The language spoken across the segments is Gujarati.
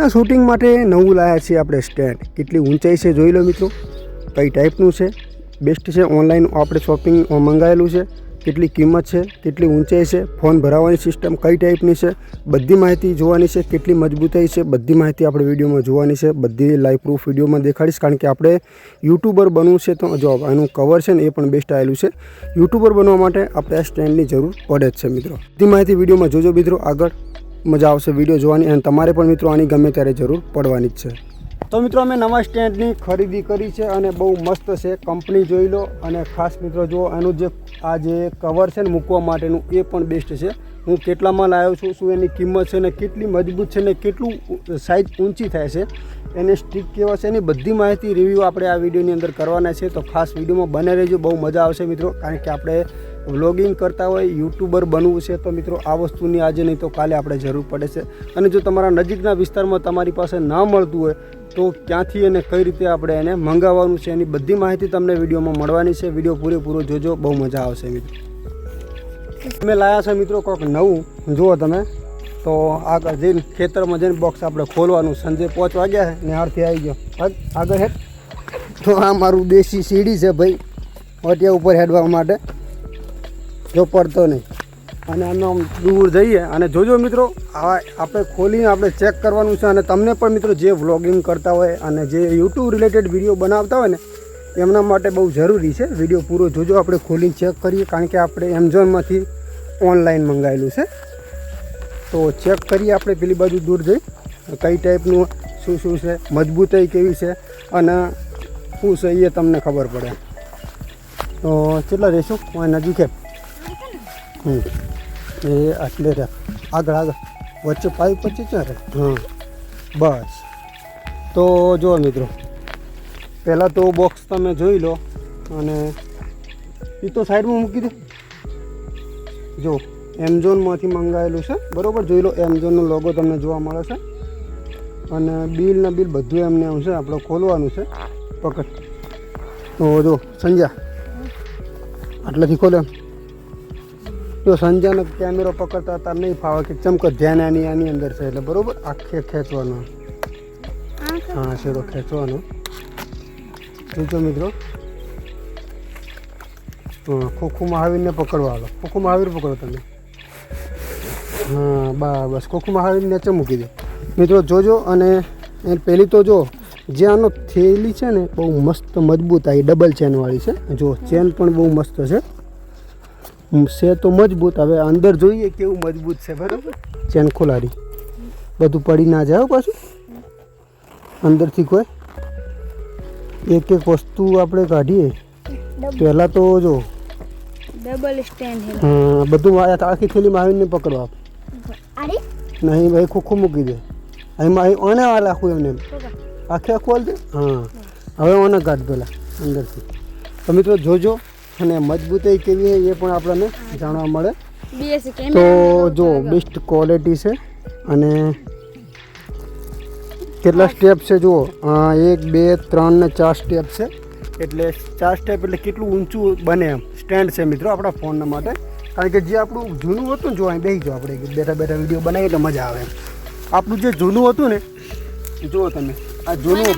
ના શૂટિંગ માટે નવું લાયા છીએ આપણે સ્ટેન્ડ કેટલી ઊંચાઈ છે જોઈ લો મિત્રો. કઈ ટાઈપનું છે? બેસ્ટ છે ઓનલાઈન આપણે શોપિંગ મંગાવેલું છે. કેટલી કિંમત છે? કેટલી ઊંચાઈ છે? ફોન ભરાવવાની સિસ્ટમ કઈ ટાઈપની છે? બધી માહિતી જોવાની છે. કેટલી મજબૂતાઈ છે? બધી માહિતી આપણે વિડીયોમાં જોવાની છે. બધી લાઈવ પ્રૂફ વિડીયોમાં દેખાડીશ. કારણ કે આપણે યુટ્યુબર બનવું છે તો જો એનું કવર છે ને એ પણ બેસ્ટ આવેલું છે. યુટ્યુબર બનવા માટે આપણે આ સ્ટેન્ડની જરૂર પડે જ છે મિત્રો. બધી માહિતી વિડીયોમાં જોજો મિત્રો આગળ. મજા આવશે વીડિયો જોવાની અને તમારે પણ મિત્રો આની ગમે ત્યારે જરૂર પડવાની જ છે. તો મિત્રો અમે નવા સ્ટેન્ડની ખરીદી કરી છે અને બહુ મસ્ત છે. કંપની જોઈ લો અને ખાસ મિત્રો જુઓ, એનું જે આ જે કવર છે ને મૂકવા માટેનું એ પણ બેસ્ટ છે. હું કેટલામાં લાવ્યો છું, શું એની કિંમત છે ને કેટલી મજબૂત છે ને કેટલું સાઇઝ ઊંચી થાય છે, એને સ્ટીક કેવા છે એની બધી માહિતી રિવ્યૂ આપણે આ વિડીયોની અંદર કરવાના છે. તો ખાસ વિડીયોમાં બને રહેજો, બહુ મજા આવશે મિત્રો, કારણ કે આપણે વ્લોગિંગ કરતા હોય, યુટ્યુબર બનવું છે, તો મિત્રો આ વસ્તુની આજે નહીં તો કાલે આપણે જરૂર પડે છે. અને જો તમારા નજીકના વિસ્તારમાં તમારી પાસે ના મળતું હોય, તો ક્યાંથી અને કઈ રીતે આપણે એને મંગાવવાનું છે એની બધી માહિતી તમને વિડીયોમાં મળવાની છે. વીડિયો પૂરેપૂરો જોજો, બહુ મજા આવશે મિત્રો. તમે લાયા છે મિત્રો કોઈક નવું, જુઓ તમે. તો આગળ જઈને ખેતરમાં જઈને બોક્સ આપણે ખોલવાનું, સંજે પાંચ વાગ્યા છે ને આરથી આવી ગયો. આગળ હે તો આ મારું દેશી સીડી છે ભાઈ ઓટિયા ઉપર હેડવા માટે. જો પડતો નહીં. અને આમ આમ દૂર જઈએ. અને જોજો મિત્રો, આ આપણે ખોલીને આપણે ચેક કરવાનું છે. અને તમને પણ મિત્રો જે વ્લોગિંગ કરતા હોય અને જે યુટ્યુબ રિલેટેડ વીડિયો બનાવતા હોય ને, એમના માટે બહુ જરૂરી છે. વીડિયો પૂરો જોજો. આપણે ખોલીને ચેક કરીએ. કારણ કે આપણે એમેઝોનમાંથી ઓનલાઈન મંગાવેલું છે. તો ચેક કરીએ આપણે પેલી બાજુ દૂર જઈ. કઈ ટાઈપનું શું શું છે મજબૂતાઈ કેવી છે, અને શું છે એ તમને ખબર પડે. તો કેટલા રહેશું? નજીક એ આટલે રહે આગળ આગળ. વચ્ચે પાઇપ વચ્ચે ક્યાં રહે? હા બસ. તો જુઓ મિત્રો, પહેલાં તો બોક્સ તમે જોઈ લો અને એ તો સાઈડમાં મૂકી દે. જો એમેઝોનમાંથી મંગાવેલું છે. બરાબર? જોઈ લો એમેઝોનનો લોગો તમને જોવા મળે છે. અને બિલ ને બિલ બધું એમને એમ છે, આપણે ખોલવાનું છે. પકડ. તો જો સંજ્યા આટલેથી ખોલે એમ. જો સંજયનો કેમેરો પકડતા હતા નહીં ફાવે કે ચમકો ધ્યાન આની આની અંદર છે એટલે બરોબર? આખે ખેંચવાનો. હા શેડો ખેંચવાનો. જોજો મિત્રો. ખોખું મહાવીરને પકડવા હાલો. ખોખું મહાવીર પકડો તમે. હા બસ ખોખું મહાવીર નીચે મૂકી દે. મિત્રો જોજો અને એ પહેલી તો જો જે આનો થેલી છે ને બહુ મસ્ત મજબૂત આવી ડબલ ચેનવાળી છે. જો ચેન પણ બહુ મસ્ત છે. છે તો મજબૂત. હવે અંદર જોઈએ કેવું મજબૂત છે બરાબર? ચેન ખોલારી બધું પડી ના જાય પાછું. અંદરથી કોઈ. એક એક વસ્તુ આપણે કાઢીએ. પહેલાં તો જો. ડબલ સ્ટેન્ડ હા, બધું આખી થેલીમાં આવીને પકડવા નહીં ભાઈ ખોખું મૂકી દે. એમાં અહીં ઓને આ રાખવું એમને એમ. આખે આખું હાલ દે? હા. હવે ઓને કાઢ પેલા અંદરથી. તમે તો જોજો. અને મજબૂતાઈ કેવી છે એ પણ આપણને જાણવા મળે. તો જો બેસ્ટ ક્વોલિટી છે અને કેટલા સ્ટેપ છે જુઓ. એક બે ત્રણ ને ચાર સ્ટેપ છે. એટલે ચાર સ્ટેપ એટલે કેટલું ઊંચું બને એમ. સ્ટેન્ડ છે મિત્રો આપણા ફોનના માટે. કારણ કે જે આપણું જૂનું હતું ને જો અહીં બેસી જાઓ આપણે. બેઠા બેઠા વીડિયો બનાવીએ એટલે મજા આવે એમ. આપણું જે જૂનું હતું ને જુઓ તમે. આ જૂનું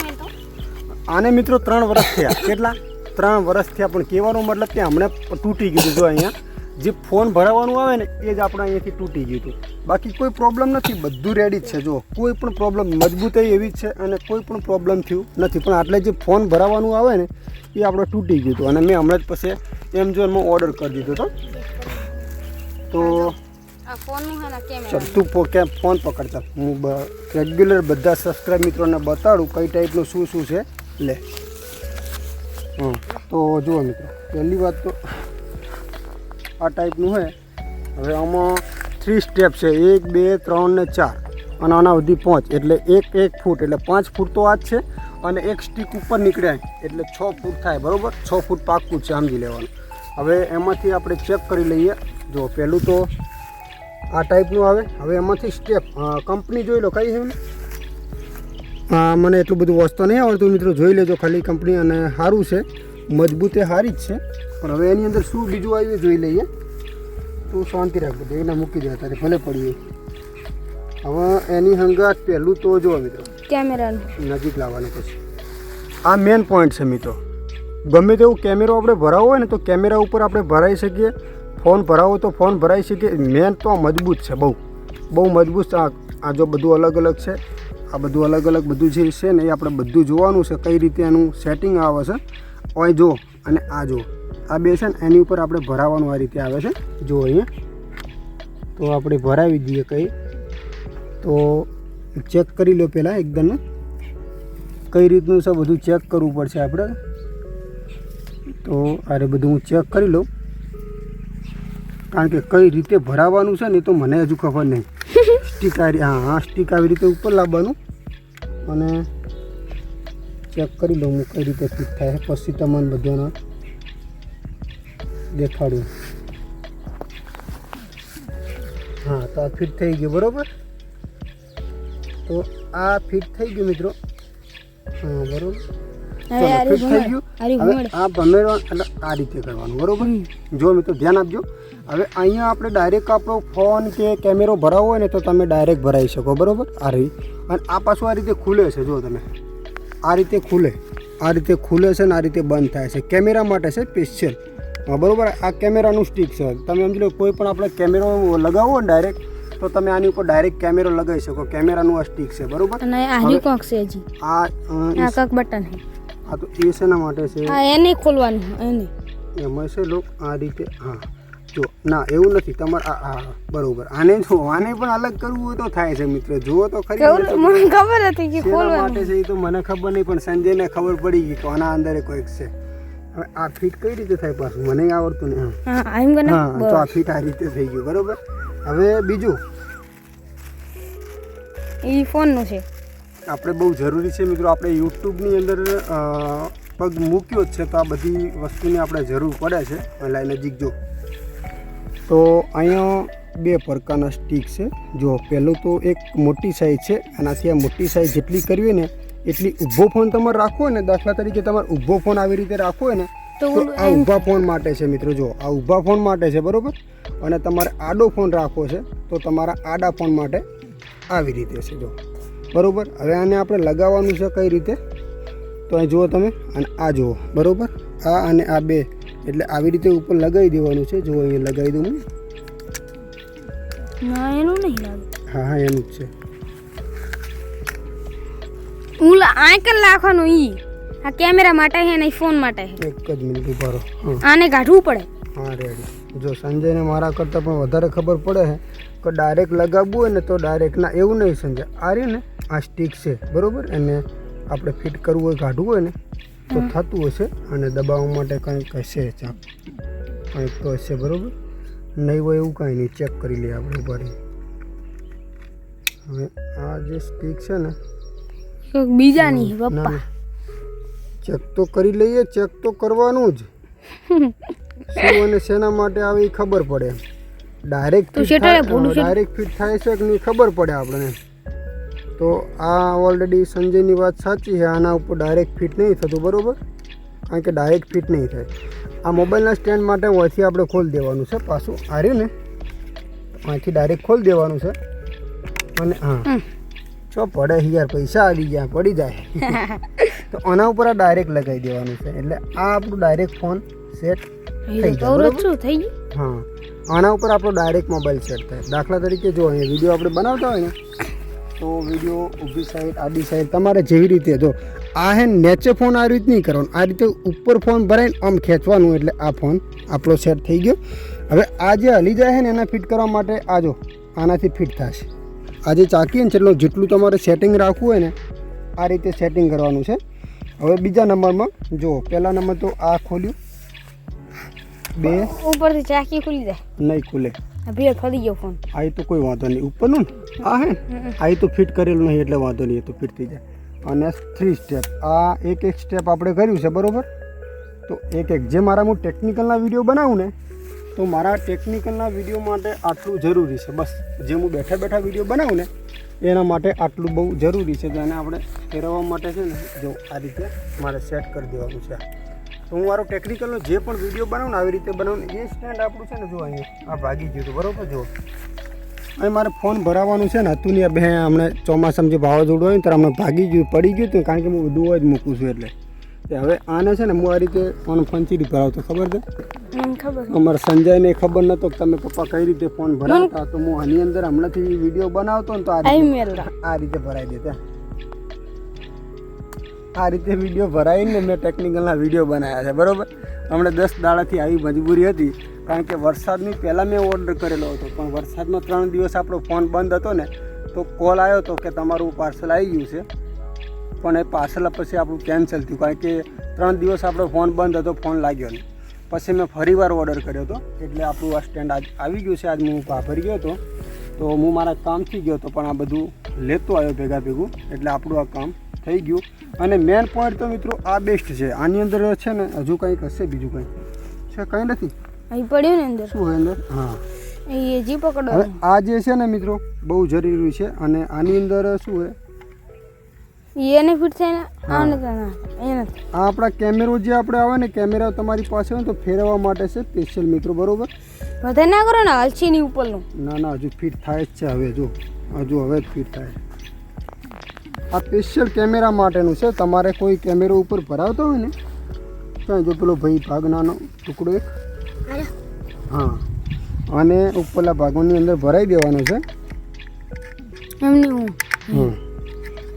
આને મિત્રો ત્રણ વર્ષ થયા. કેટલા? ત્રણ વર્ષ થયા પણ કહેવાનો મતલબ કે હમણાં તૂટી ગયું જો અહીંયા. જે ફોન ભરાવવાનું આવે ને એ જ આપણે અહીંયાથી તૂટી ગયું હતું. બાકી કોઈ પ્રોબ્લેમ નથી બધું રેડી જ છે. જો કોઈ પણ પ્રોબ્લેમ મજબૂતાઈ એવી જ છે અને કોઈ પણ પ્રોબ્લેમ થયું નથી. પણ આટલે જે ફોન ભરાવાનું આવે ને એ આપણે તૂટી ગયું હતું. અને મેં હમણાં જ પછી એમઝોનમાં ઓર્ડર કરી દીધો હતો. તો તું કેમ ફોન પકડતા હું રેગ્યુલર બધા સબસ્ક્રાઈબ મિત્રોને બતાડું કઈ ટાઈપનું શું શું છે. લે. તો જુઓ મિત્રો, પહેલી વાત તો આ ટાઈપનું છે. હવે આમાં થ્રી સ્ટેપ છે. એક, બે, ત્રણ ને ચાર. અને આના સુધી પાંચ. એટલે એક એક ફૂટ. એટલે પાંચ ફૂટ તો આ જ છે. અને એક સ્ટીક ઉપર નીકળ્યા એટલે છ ફૂટ થાય, બરાબર? છ ફૂટ પાકું છે સમજી લેવાનું. હવે એમાંથી આપણે ચેક કરી લઈએ. જો, પહેલું તો આ ટાઈપનું આવે. હવે એમાંથી સ્ટેપ કંપની જોઈ લો, કઈ છે મને એટલું બધું વસ્તુ નહીં આવડતું. મિત્રો જોઈ લેજો ખાલી કંપની અને સારું છે. મજબૂતે સારી જ છે. પણ હવે એની અંદર શું બીજું આવ્યું જોઈ લઈએ. તું શાંતિ રાખજો એને મૂકી દે તારે ભલે પડી હોય. હવે એની હંગાત પહેલું તો જો મિત્રો. કેમેરાનું. નજીક લાવવાનું પછી. આ મેન પોઈન્ટ છે મિત્રો. ગમે તેવું કેમેરો આપણે ભરાવો હોય ને તો કેમેરા ઉપર આપણે ભરાઈ શકીએ. ફોન ભરાવો તો ફોન ભરાઈ શકીએ. મેન તો મજબૂત છે બહુ. બહુ મજબૂત આ જો બધું અલગ અલગ છે. આ બધું અલગ અલગ બધું જે છે ને એ આપણે બધું જોવાનું છે, કઈ રીતે એનું સેટિંગ આવે છે, ઓય જો અને આ જો. આ બે છે ને એની ઉપર આપણે ભરાવાનું આ રીતે આવે છે, જો અહીંયા. તો આપણે ભરાવી દઈએ કઈ. તો ચેક કરી લો પહેલાં એકદમ કઈ રીતનું છે બધું ચેક કરવું પડશે આપણે. તો અરે બધું હું ચેક કરી લઉં. કારણ કે કઈ રીતે ભરાવાનું છે ને એ તો મને હજુ ખબર નહીં. સ્ટીક આવી હા હા સ્ટીક આવી રીતે ઉપર લાવવાનું. અને ચેક કરી લઉં હું કઈ રીતે ફિટ થાય છે. પછી તમને બધાને દેખાડું. હા તો આ ફિટ થઈ ગયું બરાબર? તો આ ફિટ થઈ ગયું મિત્રો. હા બરાબર. ફિટ થઈ ગયું. હવે આ ભમેરવા એટલે આ રીતે કરવાનું બરોબર? જો મિત્રો ધ્યાન આપજો. હવે અહીંયા આપણે ડાયરેક્ટ આપણો ફોન કે કેમેરો ભરાવો હોય ને તો તમે ડાયરેક્ટ ભરાવી શકો બરાબર? આ રહી અને આ પાછું આ રીતે ખુલે છે જો તમે. આ રીતે ખુલે. આ રીતે ખુલે છે ને આ રીતે બંધ થાય છે. કેમેરા માટે છે સ્પેશિયલ બરાબર? આ કેમેરાનું સ્ટીક છે. તમે સમજી લો કોઈ પણ આપણે કેમેરો લગાવો ને ડાયરેક્ટ તો તમે આની ઉપર ડાયરેક્ટ કેમેરો લગાવી શકો. કેમેરાનું આ સ્ટીક છે બરાબર? અને આરી કોક છે જી આ આ કાક બટન છે. આ તો એ શેના માટે છે? આ એને ખોલવાનું એને. એમાં છે લોક આ રીતે હા. જો ના એવું નથી. તમારે આ બરોબર. આને જો આને પણ અલગ કરવું હોય તો થાય છે મિત્ર. જુઓ તો ખરી મને ખબર હતી કે ખોલવા માટે છે એ તો મને ખબર નહીં પણ સંજયને ખબર પડી ગઈ કે આના અંદર કોઈક છે. હવે આ ફિટ કઈ રીતે થાય પાછું? મને આવડતું નહીં. હા. તો આ ફિટ આ રીતે થઈ ગયું બરોબર? હવે બીજું? એ ફોનનું છે. આપણે બહુ જરૂરી છે મિત્રો. આપણે યુટ્યુબની અંદર પગ મૂક્યો જ છે તો આ બધી વસ્તુની આપણે જરૂર પડે છે. એટલે નજીક જો. તો અહીંયા બે પ્રકારના સ્ટીક છે. જો પહેલું તો એક મોટી સાઈઝ છે આનાથી આ મોટી સાઈઝ જેટલી કરવી હોય ને એટલી ઊભો ફોન તમારે રાખવો હોય ને દાખલા તરીકે તમારે ઊભો ફોન આવી રીતે રાખવો હોય ને તો આ ઊભા ફોન માટે છે મિત્રો જો આ ઊભા ફોન માટે છે બરોબર? અને તમારે આડો ફોન રાખવો છે તો તમારા આડા ફોન માટે આવી રીતે છે જો. બરોબર? હવે આને આપણે લગાવવાનું છે કઈ રીતે? તો અહીં જુઓ તમે અને આ જુઓ બરોબર? આ અને આ બે એટલે આવી રીતે ઉપર લગાવી દેવાનું છે. જો અહીંયા લગાવી દઉં હું. ના એનું નહીં લાગે. હા હા એનું જ છે. હું આંકલ લાખવાનું ઈ. આ કેમેરા માટે છે ને ફોન માટે છે એક જ મિનિટ ઊભા રહો. હા. આને કાઢવું પડે. હા રેડી જો સંજયને મારા કરતાં પણ વધારે ખબર પડે છે કે ડાયરેક્ટ લગાવવું હોય ને તો ડાયરેક્ટ ના એવું નહીં સંજય. આ રહ્યું ને આ સ્ટીક છે બરાબર? એને આપણે ફિટ કરવું હોય કાઢવું હોય ને તો થતું હશે અને દબાવવા માટે કંઈક હશે ચાપ કંઈક તો હશે બરાબર? નહીં હોય એવું કાંઈ નહીં. ચેક કરી લઈએ આપણે ઊભા હવે આ જે સ્ટીક છે ને બીજાની પપ્પા. ચેક તો કરી લઈએ ચેક તો કરવાનું જ. શું અને શેના માટે આવે એ ખબર પડે. ડાયરેક્ટ ડાયરેક્ટ ફિટ થાય છે કે નહીં ખબર પડે આપણને. તો આ ઓલરેડી સંજયની વાત સાચી છે આના ઉપર ડાયરેક્ટ ફિટ નહીં થતું બરાબર? કારણ કે ડાયરેક્ટ ફિટ નહીં થાય. આ મોબાઈલના સ્ટેન્ડ માટે અહીંથી આપણે ખોલી દેવાનું છે પાછું આર્યું ને? અહીંથી ડાયરેક્ટ ખોલી દેવાનું છે. અને હા જો ચો પડે યાર પૈસા આવી ગયા પડી જાય. તો આના ઉપર આ ડાયરેક્ટ લગાવી દેવાનું છે એટલે આ આપણું ડાયરેક્ટ ફોન સેટ થઈ ગયું? હા. આના ઉપર આપણો ડાયરેક્ટ મોબાઈલ સેટ થાય. દાખલા તરીકે જો અહીંયા વીડિયો આપણે બનાવતા હોય ને તો વીડિયો ઊભી સાઈડ આડી સાઈડ તમારે જેવી રીતે જો આ હે નેચે ફોન આ રીતે નહીં કરવાનો. આ રીતે ઉપર ફોન ભરાઈને આમ ખેંચવાનું એટલે આ ફોન આપણો સેટ થઈ ગયો. હવે આ જે હલી જાય છે ને એને ફિટ કરવા માટે આ જો આનાથી ફિટ થશે. આ જે ચાકી ને જેટલું જેટલું તમારે સેટિંગ રાખવું હોય ને આ રીતે સેટિંગ કરવાનું છે. હવે બીજા નંબરમાં જો પહેલા નંબર તો આ ખોલ્યું. બે. ઉપરથી ચાકી ખુલી જાય. નહીં ખુલે. ભીડ ફરી ગયો ફોન આ તો કોઈ વાંધો નહીં. ઉપરનું ને? આ હે? આ તો ફિટ કરેલું નહીં એટલે વાંધો નહીં એ તો ફિટ થઈ જાય. અને થ્રી સ્ટેપ આ એક એક સ્ટેપ આપણે કર્યું છે બરાબર? તો એક એક જે મારા હું ટેકનિકલના વીડિયો બનાવું ને તો મારા ટેકનિકલના વીડિયો માટે આટલું જરૂરી છે. બસ જે હું બેઠા બેઠા વીડિયો બનાવું ને એના માટે આટલું બહુ જરૂરી છે. જેને આપણે ફેરવવા માટે છે ને જો આ રીતે મારે સેટ કરી દેવાનું છે. તો હું મારો ટેકનિકલનો જે પણ વીડિયો બનાવું ને આવી રીતે બનાવું એ સ્ટેન્ડ આપણું છે ને જો અહીંયા આ ભાગી ગયું હતું બરાબર જો. અહીં મારે ફોન ભરાવાનું છે ને હતું ને બે હમણાં ચોમાસામાં જે વાવાઝોડું હોય ને ત્યારે હમણાં ભાગી ગયું પડી ગયું હતું કારણ કે હું બધું જ મૂકું છું એટલે. હવે આને છે ને હું આ રીતે ફોન ફંચીડી ભરાવતો ખબર છે? અમારે સંજયને ખબર નતો કે તમે પપ્પા કઈ રીતે ફોન ભરાવતા. તો હું આની અંદર હમણાંથી વીડિયો બનાવતો ને તો આ રીતે આ રીતે ભરાઈ દેતા. આ રીતે વીડિયો ભરાવીને મેં ટેકનિકલના વીડિયો બનાવ્યા છે, બરાબર? હમણાં દસ દાડાથી આવી મજબૂરી હતી, કારણ કે વરસાદની પહેલાં મેં ઓર્ડર કરેલો હતો, પણ વરસાદનો ત્રણ દિવસ આપણો ફોન બંધ હતો ને, તો કોલ આવ્યો હતો કે તમારું પાર્સલ આવી ગયું છે. પણ એ પાર્સલ પછી આપણું કેન્સલ થયું, કારણ કે ત્રણ દિવસ આપણો ફોન બંધ હતો ફોન લાગ્યો નહીં. પછી મેં ફરીવાર ઓર્ડર કર્યો હતો, એટલે આપણું આ સ્ટેન્ડ આજ આવી ગયું છે, આજ હું વાપરી ગયો હતો. તો હું મારા કામથી ગયો હતો, પણ આ બધું લેતો આવ્યો ભેગા ભેગું, એટલે આપણું આ કામ થઈ ગયું. અને મેન પોઈન્ટ તો મિત્રો આ બેસ્ટ છે. આની અંદર છે ને હજુ કંઈક હશે બીજું કંઈ? છે કંઈ નથી? અહીં પડ્યું ને અંદર? શું હોય અંદર? હા. એ જી પકડો હવે આ જે છે ને મિત્રો બહુ જરૂરી છે. અને આની અંદર શું હોય એને ફિટ થાય ને? આ આપણા કેમેરો જે આપણે આવે ને કેમેરા તમારી પાસે હોય તો ફેરવવા માટે છે સ્પેશિયલ મિત્રો બરોબર? વધારે ના કરો ને હલસી ની ઉપરનું. ના ના હજુ ફિટ થાય જ છે હવે જો. હજુ હવે ફિટ થાય. આ સ્પેશિયલ કેમેરા માટેનું છે. તમારે કોઈ કેમેરો ઉપર ભરાવતો હોય ને ત્યાં જો પેલો ભાઈ ભાગનાનો ટુકડો એક. હા. અને ઉપરલા ભાગોની અંદર ભરાઈ દેવાનો છે.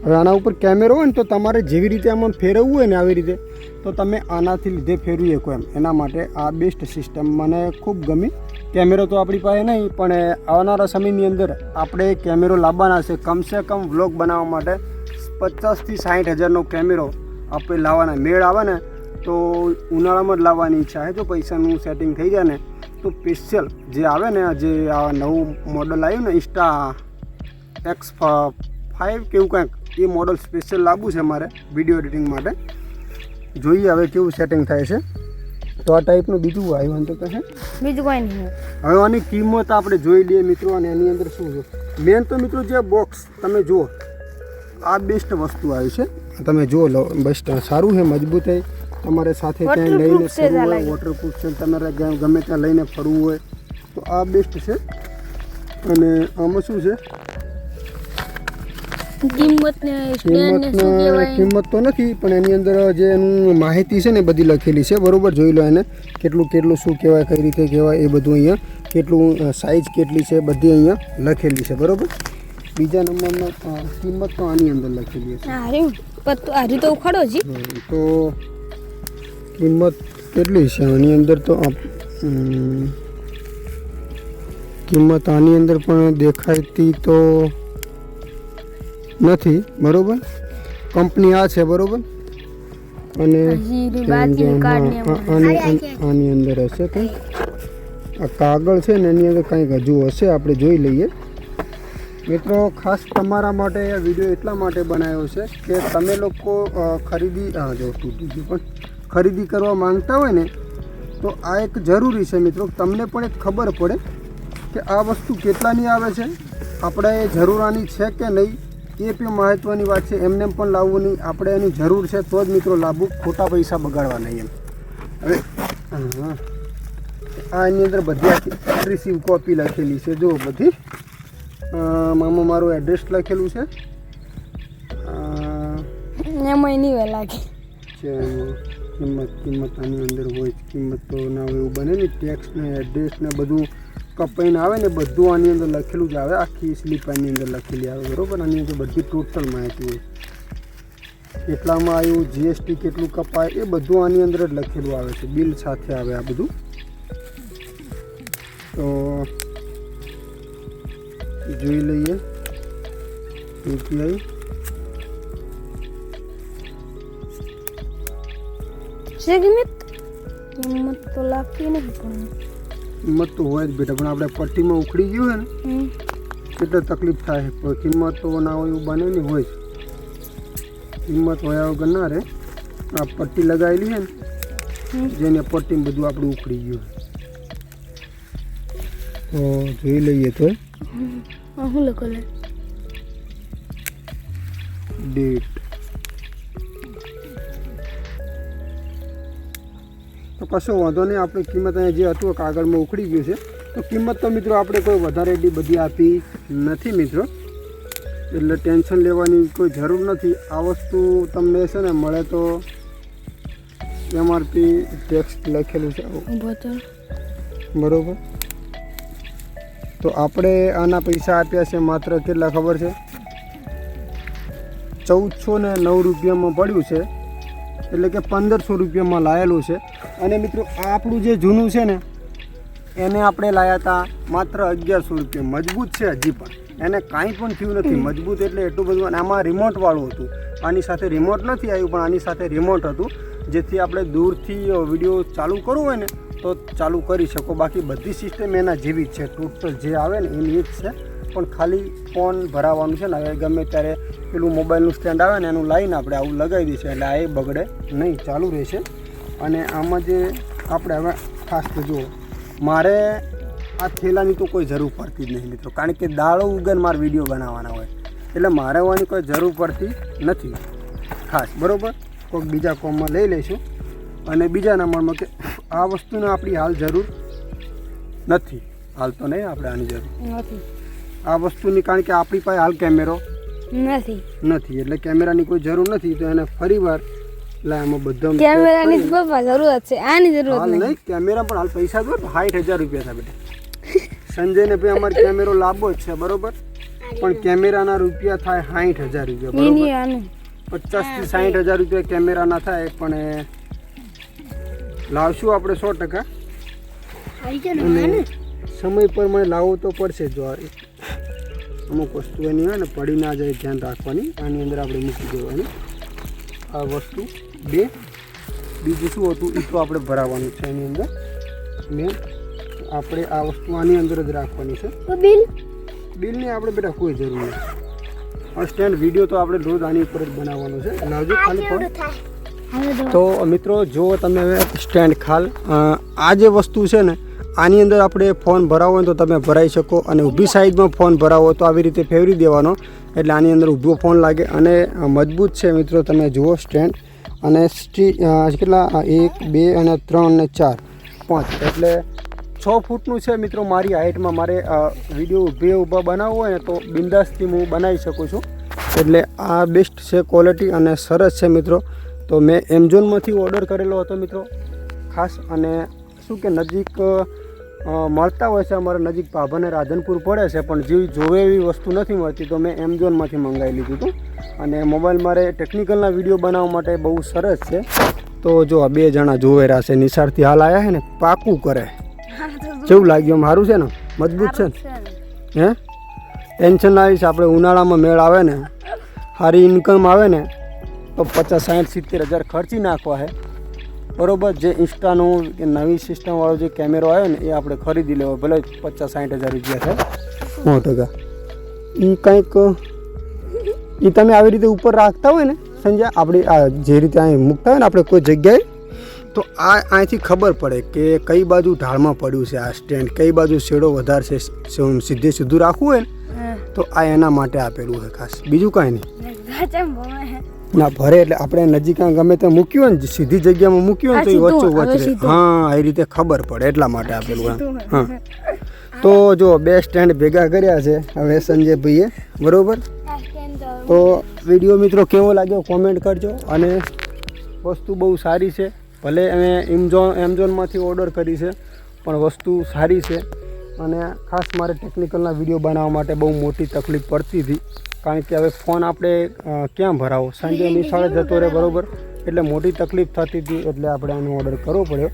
હવે આના ઉપર કેમેરો હોય ને તો તમારે જેવી રીતે આમાં ફેરવવું હોય ને આવી રીતે તો તમે આનાથી લીધે ફેરવી શકો એમ. એના માટે આ બેસ્ટ સિસ્ટમ મને ખૂબ ગમી. કેમેરો તો આપણી પાસે નહીં, પણ આવનારા સમયની અંદર આપણે કેમેરો લાવવાના છે. કમસે કમ વ્લોગ બનાવવા માટે પચાસથી સાઠ હજારનો કેમેરો આપણે લાવવાના. મેળ આવે ને તો ઉનાળામાં જ લાવવાની ઈચ્છા છે. જો પૈસાનું સેટિંગ થઈ જાય ને, તો સ્પેશિયલ જે આવે ને, જે આ નવું મોડલ આવ્યું ને ઇન્સ્ટા એક્સ ફાઇવ કે એવું કાંઈક, એ મોડલ સ્પેશિયલ લાવવું છે મારે વીડિયો એડિટિંગ માટે. જોઈએ હવે કેવું સેટિંગ થાય છે. તો આ ટાઈપનું બીજું આવ્યું તો કહે? બીજું કોઈ નહીં હવે આની કિંમત આપણે જોઈ લઈએ મિત્રો અને એની અંદર શું છે? મેન તો મિત્રો જે બોક્સ તમે જુઓ આ બેસ્ટ વસ્તુ આવી છે. તમે જુઓ લો બેસ્ટ સારું છે મજબૂત છે. તમારે સાથે ક્યાંય લઈને ફરવું હોય. વોટરપ્રૂફ છે તમારે ગમે ત્યાં લઈને ફરવું હોય. તો આ બેસ્ટ છે. અને આમાં શું છે? કિંમત ને સ્ટેન્ડ ને શું કિંમત કહેવાય? કિંમત તો નથી પણ એની અંદર જે એનું માહિતી છે ને બધી લખેલી છે. બરોબર જોઈ લો એને. કેટલું કેટલું શું કહેવાય કઈ રીતે કહેવાય એ બધું અહીંયા. કેટલું સાઇઝ કેટલી છે બધી અહીંયા લખેલી છે. બરોબર? બીજા નંબરનો કિંમત તો આની અંદર લખેલી છે અરે હાર્યું તો ઉખાડો જી તો કિંમત કેટલી છે? આની અંદર તો કિંમત આની અંદર પણ દેખાતી તો નથી બરોબર? કંપની આ છે બરોબર? અને આની અંદર હશે કંઈક આ કાગળ છે ને એની અંદર કંઈક હજુ હશે આપણે જોઈ લઈએ. મિત્રો ખાસ તમારા માટે આ વીડિયો એટલા માટે બનાવ્યો છે કે તમે લોકો ખરીદી હા જો તૂટી ગયું પણ ખરીદી કરવા માંગતા હોય ને તો આ એક જરૂરી છે મિત્રો. તમને પણ એક ખબર પડે કે આ વસ્તુ કેટલાની આવે છે? આપણે એ જરૂર છે કે નહીં? એ બી મહત્ત્વની વાત છે. એમને પણ લાવવું નહીં. આપણે એની જરૂર છે તો જ મિત્રો લાવવું ખોટા પૈસા બગાડવા નહીં એમ. હવે આ એની અંદર બધી રિસીવ કોપી લખેલી છે. જો બધી મામો મારું એડ્રેસ લખેલું છે. કિંમત કિંમત આની અંદર હોય કિંમત તો ના હોય એવું બને ને ટેક્સ ને એડ્રેસ ને બધું કપાઈને આવે ને બધું આની અંદર લખેલું જ આવે. આખી સ્લીપ આની અંદર લખેલી આવે, બરોબર? આની અંદર બધી ટોટલ માહિતી હોય. કેટલામાં આવ્યું જીએસટી કેટલું કપાય, એ બધું આની અંદર જ લખેલું આવે છે. બિલ સાથે આવે આ બધું. તો જોઈ લઈએ. યુપીઆઈ. જગમિત કિંમત તો લાગતી નથી પણ. કિંમત તો હોય જ બેટા પણ આપણે પટ્ટીમાં ઉખડી ગયું હોય ને હમ. એટલે તકલીફ થાય. પણ કિંમત તો ના હોય એવું બને નહીં હોય જ. કિંમત હોય વગર ના રહે. આ પટ્ટી લગાવેલી છે ને હમ. જેને પટ્ટી બધું આપણું ઉખડી ગયું તો જોઈ લઈએ તો આ શું લખેલું ડેટ કશો વાંધો નહીં આપણે કિંમત અહીંયા જે હતું કાગળમાં ઉખડી ગયું છે. તો કિંમત તો મિત્રો આપણે કોઈ વધારે એટલી બધી આપી નથી મિત્રો. એટલે ટેન્શન લેવાની કોઈ જરૂર નથી. આ વસ્તુ તમને છે ને મળે તો એમઆરપી ટેક્સ લખેલું છે. બરોબર. તો આપણે આના પૈસા આપ્યા છે માત્ર કેટલા ખબર છે? ચૌદસો ને નવ રૂપિયામાં પડ્યું છે. એટલે કે પંદરસો રૂપિયામાં લાયેલું છે. અને મિત્રો, આપણું જે જૂનું છે ને, એને આપણે લાયા હતા માત્ર અગિયારસો રૂપિયા. મજબૂત છે હજી પણ. એને કાંઈ પણ થયું નથી. મજબૂત એટલે એટલું બધું. અને આમાં રિમોટવાળું હતું. આની સાથે રિમોટ નથી આવ્યું, પણ આની સાથે રિમોટ હતું, જેથી આપણે દૂરથી વીડિયો ચાલુ કરવું હોય ને, તો ચાલુ કરી શકો. બાકી બધી સિસ્ટમ એના જેવી જ છે. ટોટલ જે આવે ને, એની જ છે. પણ ખાલી ફોન ભરાવાનું છે ને. હવે ગમે ત્યારે પેલું મોબાઈલનું સ્ટેન્ડ આવે ને, એનું લાઈને આપણે આવું લગાવી દઈશું. એટલે આ એ બગડે નહીં. ચાલુ રહેશે. અને આમાં જે આપણે હવે ખાસ તો જુઓ મારે આ થેલાની તો કોઈ જરૂર પડતી જ નહીં મિત્રો. કારણ કે દાળો ઉગન મારે વીડિયો બનાવવાના હોય. એટલે મારે હોવાની કોઈ જરૂર પડતી નથી. ખાસ બરાબર? કોઈક બીજા કોમમાં લઈ લઈશું. અને બીજા નંબરમાં કે આ વસ્તુને આપણી હાલ જરૂર નથી. હાલ તો નહીં આપણે આની જરૂર. નથી. આ વસ્તુની કારણ કે આપણી પાસે હાલ કેમેરો નથી. નથી. એટલે કેમેરાની કોઈ જરૂર નથી. તો એને ફરીવાર લા આમાં બધા કેમેરાની જ પપ્પા જરૂરત છે આની જરૂરત નહીં કેમેરા પણ હાલ પૈસા દો સાઠ હજાર રૂપિયા થાય બેટા સંજયને ભાઈ અમારે કેમેરો લાવવો જ છે બરોબર? પણ કેમેરાના રૂપિયા થાય સાઠ હજાર રૂપિયા બરોબર? પચાસથી સાઠ હજાર રૂપિયા કેમેરાના થાય પણ એ લાવશું આપણે સો ટકા. સમય પર મને લાવવો તો પડશે જો અમુક વસ્તુ એની હોય ને પડી ના જાય ધ્યાન રાખવાની આની અંદર આપણે મૂકી દેવાની. આ વસ્તુ બે. બીજું શું હતું? એ તો આપણે ભરાવાનું છે એની અંદર. ને આપણે આ વસ્તુ આની અંદર જ રાખવાની છે. બિલ? બિલની આપણે બેટા કોઈ જરૂર નથી. આ સ્ટેન્ડ વીડિયો તો આપણે રોજ આની ઉપર જ બનાવવાનો છે. લાવજો ખાલી ફોન. તો મિત્રો જો તમે હવે સ્ટેન્ડ ખાલ આ જે વસ્તુ છે ને આની અંદર આપણે ફોન ભરાવો હોય તો તમે ભરાઈ શકો અને ઊભી સાઈડમાં ફોન ભરાવો તો આવી રીતે ફેરવી દેવાનો. એટલે આની અંદર ઊભો ફોન લાગે અને મજબૂત છે મિત્રો તમે જુઓ સ્ટેન્ડ અને સ્ટી કેટલા? એક, બે અને ત્રણ અને ચાર. પાંચ. એટલે છ ફૂટનું છે મિત્રો મારી હાઇટમાં મારે વીડિયો ઊભે ઊભા બનાવવો હોય ને તો બિંદાસથી હું બનાવી શકું છું. એટલે આ બેસ્ટ છે ક્વોલિટી અને સરસ છે મિત્રો. તો મેં એમેઝોનમાંથી ઓર્ડર કરેલો હતો મિત્રો. ખાસ અને શું કે નજીક મળતા હોય છે અમારે નજીક ભાભાને રાધનપુર પડે છે પણ જેવી જોવે એવી વસ્તુ નથી મળતી તો મેં એમેઝોનમાંથી મંગાવી લીધું હતું અને મોબાઈલ મારે ટેકનિકલના વીડિયો બનાવવા માટે બહુ સરસ છે. તો જો આ બે જણા જોવે રહ્યા છે નિશાળથી હાલ આવ્યા છે ને પાકું કરે. કેવું લાગ્યું? આમ સારું છે ને? મજબૂત છે ને? હે? ટેન્શન ના આવીશ આપણે ઉનાળામાં મેળ આવે ને સારી ઇન્કમ આવે ને તો પચાસ સાઠ સિત્તેર હજાર ખર્ચી નાખવા છે બરોબર જે ઇન્સ્ટાનો કે નવી સિસ્ટમવાળો જે કેમેરો આવ્યો ને એ આપણે ખરીદી લેવો ભલે પચાસ સાઠ હજાર રૂપિયા થાય. સો ટકા. એ કંઈક એ તમે આવી રીતે ઉપર રાખતા હોય ને સંજય આપણે આ જે રીતે અહીં મૂકતા હોય ને આપણે કોઈ જગ્યાએ તો આ અહીંથી ખબર પડે કે કઈ બાજુ ઢાળમાં પડ્યું છે આ સ્ટેન્ડ કઈ બાજુ શેડો વધારે છે સ- સીધે સીધું રાખવું હોય ને તો આ એના માટે આપેલું છે ખાસ. બીજું કાંઈ નહીં. ના ભરે એટલે આપણે નજીક ગમે તે મૂક્યું ને સીધી જગ્યામાં મૂક્યું ને તો એ વચ્ચો વચ્ચે. હા એ રીતે ખબર પડે એટલા માટે આપેલું. હા. તો જો બે સ્ટેન્ડ ભેગા કર્યા છે હવે સંજયભાઈએ બરોબર? તો વીડિયો મિત્રો કેવો લાગ્યો કોમેન્ટ કરજો અને વસ્તુ બહુ સારી છે. ભલે અમે એમઝોન એમઝોનમાંથી ઓર્ડર કરી છે પણ વસ્તુ સારી છે. અને ખાસ મારે ટેકનિકલના વીડિયો બનાવવા માટે બહુ મોટી તકલીફ પડતી હતી. કારણ કે હવે ફોન આપણે ક્યાં ભરાવો? સાંજે નિશાળે જતો રહે બરોબર? એટલે મોટી તકલીફ થતી હતી, એટલે આપણે આનો ઓર્ડર કરવો પડ્યો.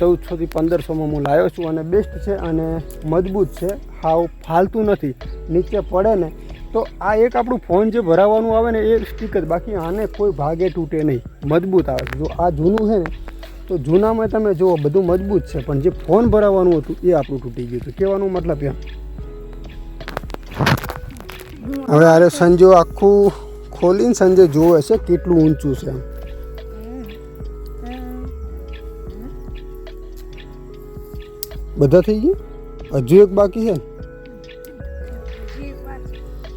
ચૌદસોથી પંદરસોમાં હું લાવ્યો છું અને બેસ્ટ છે અને મજબૂત છે. હાવ ફાલતું નથી. નીચે પડે ને, તો આ એક આપણું ફોન જે ભરાવાનું આવે ને, એ સ્ટીક જ. બાકી આને કોઈ ભાગે તૂટે નહીં. મજબૂત આવે જો આ જૂનું છે ને, તો જૂનામાં તમે જુઓ, બધું મજબૂત છે. પણ જે ફોન ભરાવાનું હતું, એ આપણું તૂટી ગયું હતું. કહેવાનું મતલબ એમ. હવે આરે સંજો આખું ખોલીને સંજય જોવે છે કેટલું ઊંચું છે એમ. બધા થઈ ગયું? હજુ એક બાકી છે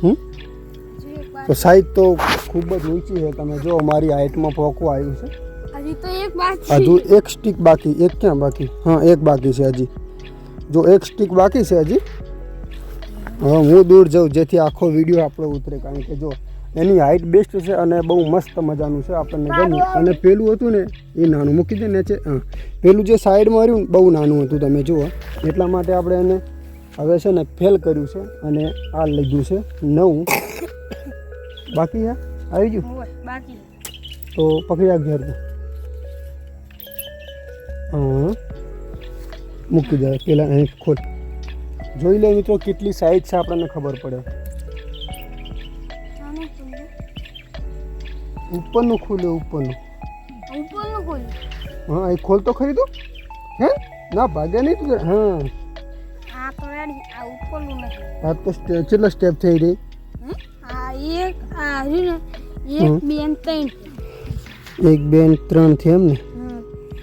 હમ? તો સાઈઝ તો ખૂબ જ ઊંચી છે. તમે જો મારી હાઇટમાં પોકું આવ્યું છે. હજી તો એક બાકી. હજુ એક સ્ટીક બાકી. એક ક્યાં બાકી? હા એક બાકી છે હજી. જો એક સ્ટીક બાકી છે હજી. હા હું દૂર જાઉં જેથી આખો વીડિયો આપણો ઉતરે. કારણ કે જો એની હાઇટ બેસ્ટ છે અને બહુ મસ્ત મજાનું છે આપણને ગમ્યું. અને પેલું હતું ને એ નાનું મૂકી દે ને છે હા. પેલું જે સાઈડમાં રહ્યું બહુ નાનું હતું તમે જુઓ. એટલા માટે આપણે એને હવે છે ને ફેલ કર્યું છે અને આ લીધું છે નવું. બાકી હા આવી ગયું? તો પકડી રાખ ઘેર હા. મૂકી દે પેલા અહીં ખોલ જોઈ લે મિત્રો કેટલી સાઈઝ છે આપણને ખબર પડે. ઉપરનું ખોલે ઉપરનું. ઉપરનું ખોલી હા એ ખોલ તો ખરી તું? હે? ના ભાગ્યા નહીં તું હા. આ તો આ ઉપરનું નથી. આ તો કેટલા સ્ટેપ થઈ રહી? આ એક આ ને એક બે ત્રણ. એક બે ત્રણથી એમ ને?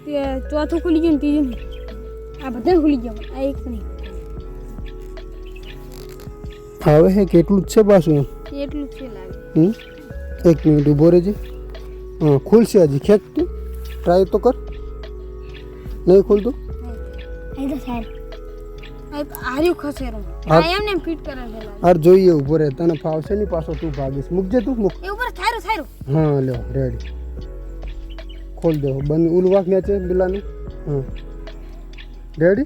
તે ચોથું ખુલી ગયું ને ત્રીજું આ બધા ખુલી ગયા આ એક નહીં. હવે હે કેટલું જ છે પાછું એટલું જ છે લાગે. એક મિનિટ ઊભો રહેજે. હા ખુલશે હજી. ખેંચ તું. ટ્રાય તો કર. નહીં ખુલતું? એ તો સાહેબ આર્યું ખસેરું આ- આ એમને એમ ફિટ કરે છે લાગે. હાર જોઈએ ઊભો રહે. તને ફાવશે નહીં પાછો તું ભાગીશ. મૂકજે તું મૂક. હા લ્યો રેડી ખોલ દો બંધ ઓલું વાંક નેચે બિલાનું. હા. રેડી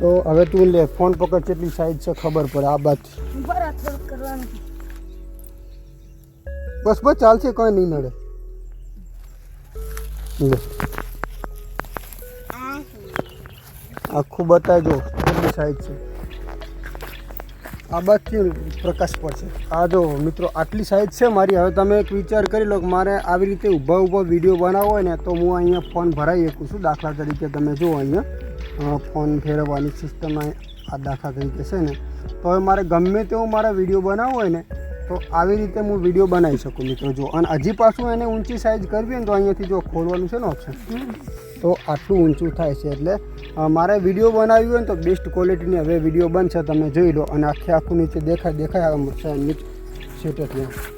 તો હવે તું લે ફોન પકડ કેટલી સાઈઝ છે ખબર પડે આ બાદ બસ બસ ચાલશે કોઈ નહીં નડે. લે. આખું બતાવજો કેટલી સાઈઝ છે. આ બાદથી પ્રકાશ પડશે? આ જો મિત્રો આટલી સાઈઝ છે મારી. હવે તમે એક વિચાર કરી લો કે મારે આવી રીતે ઊભા ઊભા વીડિયો બનાવવો હોય ને તો હું અહીંયા ફોન ભરાઈ શકું છું દાખલા તરીકે તમે જુઓ અહીંયા. ફોન ફેરવવાની સિસ્ટમ આ દાખલા તરીકે છે ને. તો હવે મારે ગમે તેવો મારે વીડિયો બનાવવો હોય ને, તો આવી રીતે હું વીડિયો બનાવી શકું મિત્રો. જો, અને હજી પાછું એને ઊંચી સાઇઝ કરવી હોય ને, તો અહીંયાથી જો ખોલવાનું છે ને ઓપ્શન તો આટલું ઊંચું થાય છે એટલે મારે વીડિયો બનાવ્યું હોય ને, તો બેસ્ટ ક્વોલિટીની હવે વીડિયો બનશે, તમે જોઈ લો. અને આખે આખું નીચે દેખાય દેખાય, આમ છે, નીચે આમ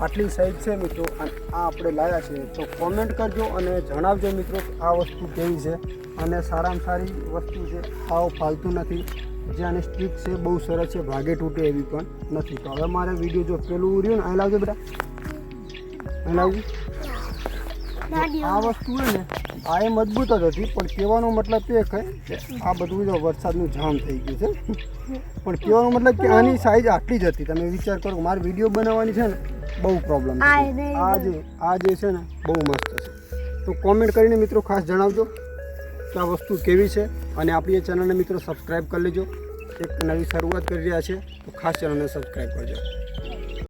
આટલી સાઈઝ છે મિત્રો, અને આ આપણે લાવ્યા છે. તો કોમેન્ટ કરજો અને જણાવજો મિત્રો આ વસ્તુ કેવી છે. અને સારામાં સારી વસ્તુ છે. આવો ફાલતું નથી. જે આની સ્ટીક છે, બહુ સરસ છે. ભાગે તૂટે એવી પણ નથી. તો હવે મારે વીડિયો જો પેલું રહ્યું ને, અહીં લાવજો બેટા. અહીં લાવજો. આ વસ્તુ છે ને આ એ મજબૂત જ હતી પણ કહેવાનો મતલબ એ કહે કે આ બધું જો વરસાદનું જામ થઈ ગયું છે. પણ કહેવાનો મતલબ કે આની સાઈઝ આટલી જ હતી. તમે વિચાર કરો મારે વીડિયો બનાવવાની છે ને બહુ પ્રોબ્લેમ આ આ જે આ જે છે ને બહુ મસ્ત છે. તો કોમેન્ટ કરીને મિત્રો ખાસ જણાવજો કે આ વસ્તુ કેવી છે અને આપણી ચેનલને મિત્રો સબસ્ક્રાઈબ કરી લેજો. એક નવી શરૂઆત કરી રહ્યા છે તો ખાસ ચેનલને સબસ્ક્રાઈબ કરજો.